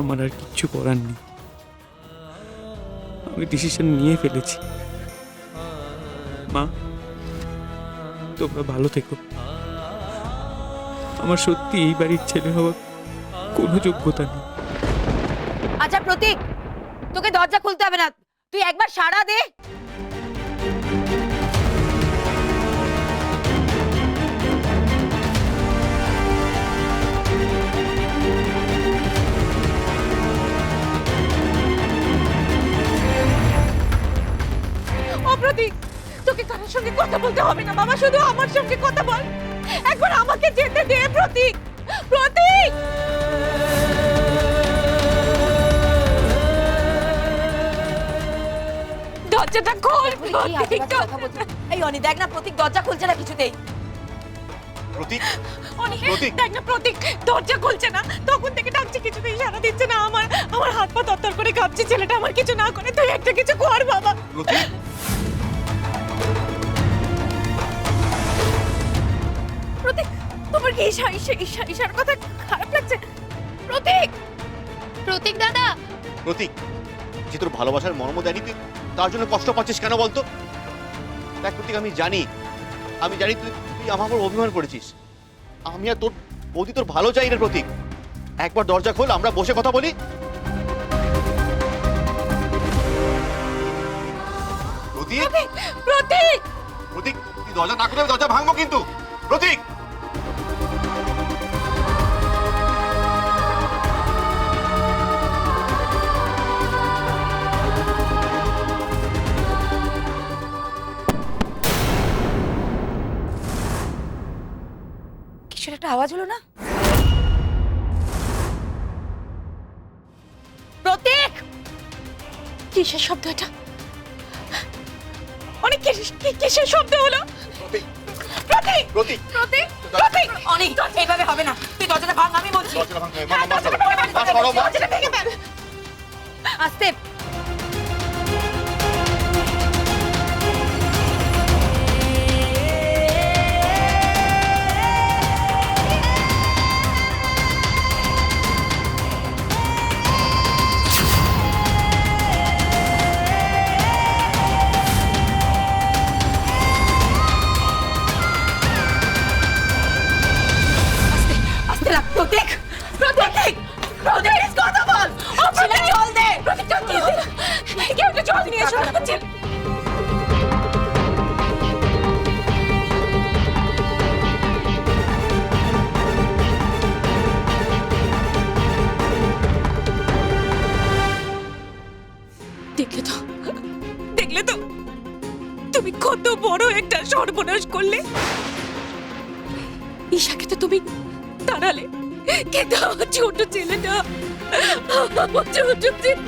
আমার আর কিচ্ছু করার নেই। আমি ডিসিশন নিয়ে ফেলেছি। মা, তোমরা ভালো থেকো। আমার সত্যি এই বাড়ির ছেলে হওয়ার কোনো যোগ্যতা নেই। আচ্ছা প্রতীক, তোকে দরজা খুলতে হবে না। তুই একবার সাড়া দে। কারোর সঙ্গে কথা বলতে হবে না বাবা। শুধু আমার সঙ্গে কথা বল। একবার আমাকে যেতে দে প্রতীক। প্রতীক! দরজাটা খোল প্রতীক এই অনি দেখ না প্রতীক দরজা খুলছে না কিছুতেই। প্রতীক? অনি। দেখ না প্রতীক দরজা খুলছে না। তখন থেকে ডাকছি কিছুতেই সারা দিচ্ছে না আমার। আমার হাত পা তত্তর করে কাঁপছে ছেলেটা আমার কিছু না করে তুই একটা কিছু কর বাবা। প্রতীক? প্রতীক তোমার কি ঈশা ঈশা ঈশা ঈশার কথা খারাপ লাগছে? প্রতীক! প্রতীক দাদা! প্রতীক যে তোর ভালোবাসার মর্ম দেয়নি তুই তার জন্য কষ্ট পাচ্ছিস কেন বলতো? দেখ প্রতীক আমি জানি আমি জানি তুই তুই আমার উপর অভিমান করেছিস। আমি আর তোর বৌদি তোর ভালো চাই রে প্রতীক। একবার দরজা খোল আমরা বসে কথা বলি। প্রতীক! প্রতীক প্রতীক! তুই দরজা না খুলে আমি দরজা ভাঙবো কিন্তু। প্রতীক। কিসের একটা আওয়াজ হলো না? প্রতীক! কিসের শব্দ এটা? অনেক কিসের শব্দ হলো? প্রতীক প্রতীক অনেক এইভাবে হবে না। তুই দরজাটা ভাঙ আমি বলছি। দরজাটা হ্যাঁ, ভেঙে আস্তে। জল নিয়ে এসো দেখলে তো দেখলে তো তুমি কত বড় একটা সর্বনাশ করলে। ঈশাকে তো তুমি তাড়ালে। কিন্তু আমার ছোট ছেলেটা আমার ছোট ছেলে।